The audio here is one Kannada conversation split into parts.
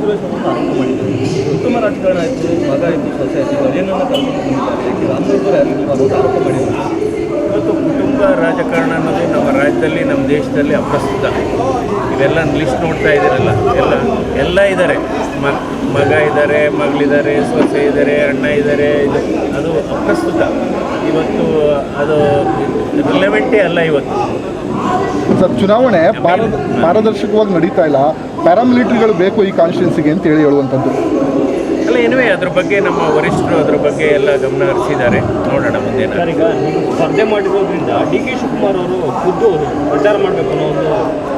ಸುರೇಶ್ ಆರೋಪ ಮಾಡಿದ್ದಾರೆ ಉತ್ತಮ ರಾಜಕಾರಣ ಆಯಿತು, ಮಗ ಆಯಿತು, ಸೊಸೆ ಆಯಿತು ಏನನ್ನ ಕರ್ಕೊಂಡು ಯಾರು ಅನ್ನೋದು ಆರೋಪ ಮಾಡಿದ್ದಾರೆ ಇವತ್ತು ಕುಟುಂಬ ರಾಜಕಾರಣ ಅನ್ನೋದು ನಮ್ಮ ರಾಜ್ಯದಲ್ಲಿ, ನಮ್ಮ ದೇಶದಲ್ಲಿ ಅಪ್ರಸ್ತುತ. ಇವೆಲ್ಲ ಲಿಸ್ಟ್ ನೋಡ್ತಾ ಇದ್ದೀರಲ್ಲ, ಎಲ್ಲ ಎಲ್ಲ ಇದ್ದಾರೆ. ಮಗ ಇದ್ದಾರೆ, ಮಗಳಿದ್ದಾರೆ, ಸೊಸೆ ಇದ್ದಾರೆ, ಅಣ್ಣ ಇದ್ದಾರೆ, ಇದು, ಅದು ಅಪ್ರಸ್ತುತ. ಇವತ್ತು ಅದು ರಿಲೆವೆಂಟೇ ಅಲ್ಲ ಇವತ್ತು. ಸರ್ ಚುನಾವಣೆ ಪಾರ ಪಾರದರ್ಶಕವಾಗಿ ನಡೀತಾ ಇಲ್ಲ. ಪ್ಯಾರಾಮಿಲಿಟರಿಗಳು ಬೇಕು ಈ ಕಾನ್ಸ್ಟಿಟ್ಯೂನ್ಸಿಗೆ ಅಂತ ಹೇಳಿ ಹೇಳುವಂಥದ್ದು. ಅಲ್ಲ ಏನುವೇ ಅದ್ರ ಬಗ್ಗೆ ನಮ್ಮ ವರಿಷ್ಠರು ಅದ್ರ ಬಗ್ಗೆ ಎಲ್ಲ ಗಮನ ಹರಿಸಿದ್ದಾರೆ. ನೋಡೋಣ ಮುಂದೆ ಸರ್ ಈಗ ನೀವು ಸ್ಪರ್ಧೆ ಮಾಡಿರೋದ್ರಿಂದ ಡಿ ಕೆ ಶಿವಕುಮಾರ್ ಅವರು ಖುದ್ದು ಪ್ರಚಾರ ಮಾಡಬೇಕು ಅನ್ನೋ ಒಂದು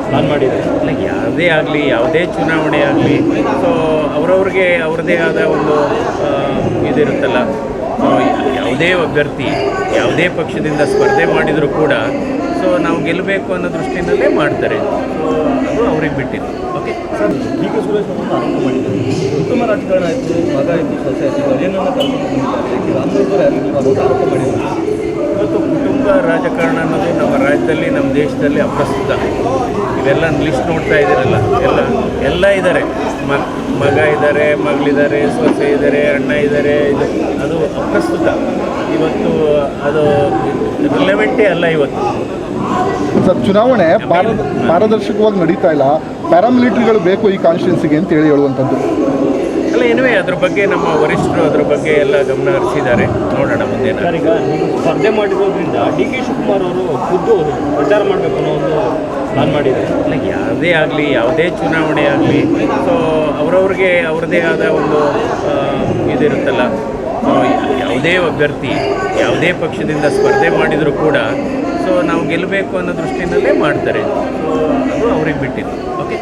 ಪ್ಲಾನ್ ಮಾಡಿದ್ದಾರೆ. ಅಲ್ಲ ಯಾವುದೇ ಆಗಲಿ ಯಾವುದೇ ಚುನಾವಣೆ ಆಗಲಿ ಸೊ ಅವರವ್ರಿಗೆ ಅವ್ರದ್ದೇ ಆದ ಒಂದು ಇದಿರುತ್ತಲ್ಲ. ಯಾವುದೇ ಅಭ್ಯರ್ಥಿ ಯಾವುದೇ ಪಕ್ಷದಿಂದ ಸ್ಪರ್ಧೆ ಮಾಡಿದರೂ ಕೂಡ ಸೊ ನಾವು ಗೆಲ್ಲಬೇಕು ಅನ್ನೋ ದೃಷ್ಟಿಯಲ್ಲೇ ಮಾಡ್ತಾರೆ. ಸೊ ಅದು ಅವ್ರಿಗೆ ಬಿಟ್ಟಿದ್ದು. Okay sir D K Suresh ಅವರು ಆರಂಭ ಮಾಡಿದ್ದಾರೆ. ಉತ್ತಮ ರಾಜಕಾರಣ ಆಯಿತು ಮಗ ಆಯಿತು ಸೊಸೆ ಆಯಿತು ಏನನ್ನ ಆರೋಪ ಮಾಡಿದ್ದಾರೆ? ಇವತ್ತು ಕುಟುಂಬ ರಾಜಕಾರಣ ಅನ್ನೋದು ನಮ್ಮ ರಾಜ್ಯದಲ್ಲಿ ನಮ್ಮ ದೇಶದಲ್ಲಿ ಅಪ್ರಸ್ತುತ. ಇವೆಲ್ಲ ಲಿಸ್ಟ್ ನೋಡ್ತಾ ಇದ್ದೀರಲ್ಲ ಎಲ್ಲ ಎಲ್ಲ ಇದ್ದಾರೆ. ಮಗ ಇದ್ದಾರೆ ಮಗಳಿದ್ದಾರೆ ಸೊಸೆ ಇದ್ದಾರೆ ಅಣ್ಣ ಇದ್ದಾರೆ ಇದು ಅದು ಅಪ್ರಸ್ತುತ. ಇವತ್ತು ಅದು ರಿಲೆವೆಂಟೇ ಅಲ್ಲ ಇವತ್ತು. ಸರ್ ಚುನಾವಣೆ ಪಾರ ಪಾರದರ್ಶಕವಾಗಿ ನಡೀತಾ ಇಲ್ಲ. ಪ್ಯಾರಾಮಿಲಿಟರಿಗಳು ಬೇಕು ಈ ಕಾನ್ಸ್ಟಿಟ್ಯೂನ್ಸಿಗೆ ಅಂತ ಹೇಳಿ ಹೇಳುವಂಥದ್ದು. ಅಲ್ಲ ಏನುವೆ ಅದ್ರ ಬಗ್ಗೆ ನಮ್ಮ ವರಿಷ್ಠರು ಅದ್ರ ಬಗ್ಗೆ ಎಲ್ಲ ಗಮನ ಹರಿಸಿದ್ದಾರೆ. ನೋಡೋಣ ಮುಂದೆ ಸರ್ ಈಗ ನೀವು ಸ್ಪರ್ಧೆ ಮಾಡಿರೋದ್ರಿಂದ ಡಿ ಕೆ ಶಿವಕುಮಾರ್ ಅವರು ಖುದ್ದು ಪ್ರಚಾರ ಮಾಡಬೇಕು ಅನ್ನೋ ಒಂದು ಪ್ಲಾನ್ ಮಾಡಿದ್ದಾರೆ. ಅಲ್ಲ ಯಾವುದೇ ಆಗಲಿ ಯಾವುದೇ ಚುನಾವಣೆ ಆಗಲಿ ಸೊ ಅವರವ್ರಿಗೆ ಅವ್ರದ್ದೇ ಆದ ಒಂದು ಇದಿರುತ್ತಲ್ಲ. ಯಾವುದೇ ಅಭ್ಯರ್ಥಿ ಯಾವುದೇ ಪಕ್ಷದಿಂದ ಸ್ಪರ್ಧೆ ಮಾಡಿದರೂ ಕೂಡ ಸೊ ನಾವು ಗೆಲ್ಲಬೇಕು ಅನ್ನೋ ದೃಷ್ಟಿನಲ್ಲೇ ಮಾಡ್ತಾರೆ. ಸೊ ಅದು ಅವ್ರಿಗೆ ಬಿಟ್ಟಿದ್ದು. ಓಕೆ